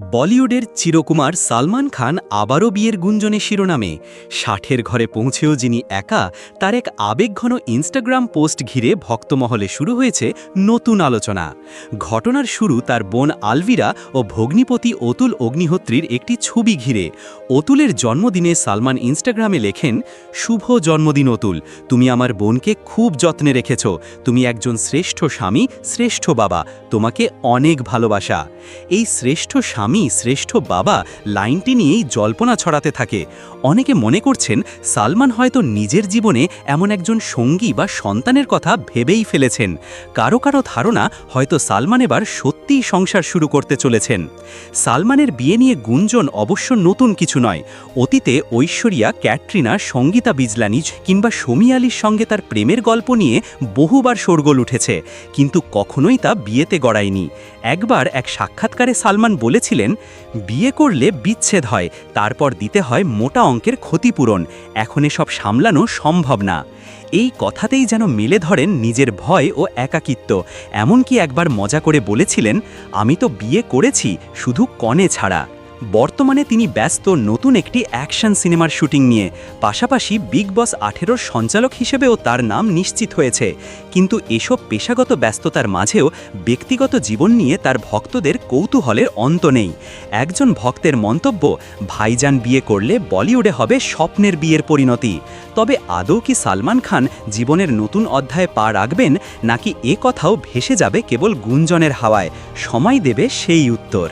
বলিউডের চিরকুমার সালমান খান আবারও বিয়ের গুঞ্জনে শিরোনামে। ষাটের ঘরে পৌঁছেও যিনি একা, তার এক আবেগঘন ইনস্টাগ্রাম পোস্ট ঘিরে ভক্তমহলে শুরু হয়েছে নতুন আলোচনা। ঘটনার শুরু তার বোন আলভিরা ও ভগ্নিপতি অতুল অগ্নিহোত্রীর একটি ছবি ঘিরে। অতুলের জন্মদিনে সালমান ইনস্টাগ্রামে লেখেন, শুভ জন্মদিন অতুল, তুমি আমার বোনকে খুব যত্নে রেখেছ, তুমি একজন শ্রেষ্ঠ স্বামী, শ্রেষ্ঠ বাবা, তোমাকে অনেক ভালোবাসা। এই শ্রেষ্ঠ শ্রেষ্ঠ বাবা লাইনটি নিয়েই জল্পনা ছড়াতে থাকে। অনেকে মনে করছেন সালমান হয়তো নিজের জীবনে এমন একজন সঙ্গী বা সন্তানের কথা ভেবেই ফেলেছেন। কারও কারও ধারণা হয়তো সালমান এবার সত্যিই সংসার শুরু করতে চলেছেন। সালমানের বিয়ে নিয়ে গুঞ্জন অবশ্য নতুন কিছু নয়। অতীতে ঐশ্বরিয়া, ক্যাটরিনা, সঙ্গীতা বিজলানিজ কিংবা শমি আলীর সঙ্গে তার প্রেমের গল্প নিয়ে বহুবার শোরগোল উঠেছে। কিন্তু কখনোই তা বিয়েতে গড়ায়নি। একবার এক সাক্ষাৎকারে সালমান বলেছিলেন, বিয়ে করলে বিচ্ছেদ হয়, তারপর দিতে হয় মোটা অঙ্কের ক্ষতিপূরণ। এখন এসব সামলানো সম্ভব না। এই কথাতেই যেন মেলে ধরেন নিজের ভয় ও একাকিত্ব। এমনকি একবার মজা করে বলেছিলেন, আমি তো বিয়ে করেছি, শুধু কনে ছাড়া। বর্তমানে তিনি ব্যস্ত নতুন একটি অ্যাকশন সিনেমার শুটিং নিয়ে। পাশাপাশি বিগ বস আঠেরোর সঞ্চালক হিসেবেও তার নাম নিশ্চিত হয়েছে। কিন্তু এসব পেশাগত ব্যস্ততার মাঝেও ব্যক্তিগত জীবন নিয়ে তার ভক্তদের কৌতূহলের অন্ত নেই। একজন ভক্তের মন্তব্য, ভাইজান বিয়ে করলে বলিউডে হবে স্বপ্নের বিয়ের পরিণতি। তবে আদৌ কি সালমান খান জীবনের নতুন অধ্যায়ে পা রাখবেন, নাকি এ কথাও ভেসে যাবে কেবল গুঞ্জনের হাওয়ায়? সময় দেবে সেই উত্তর।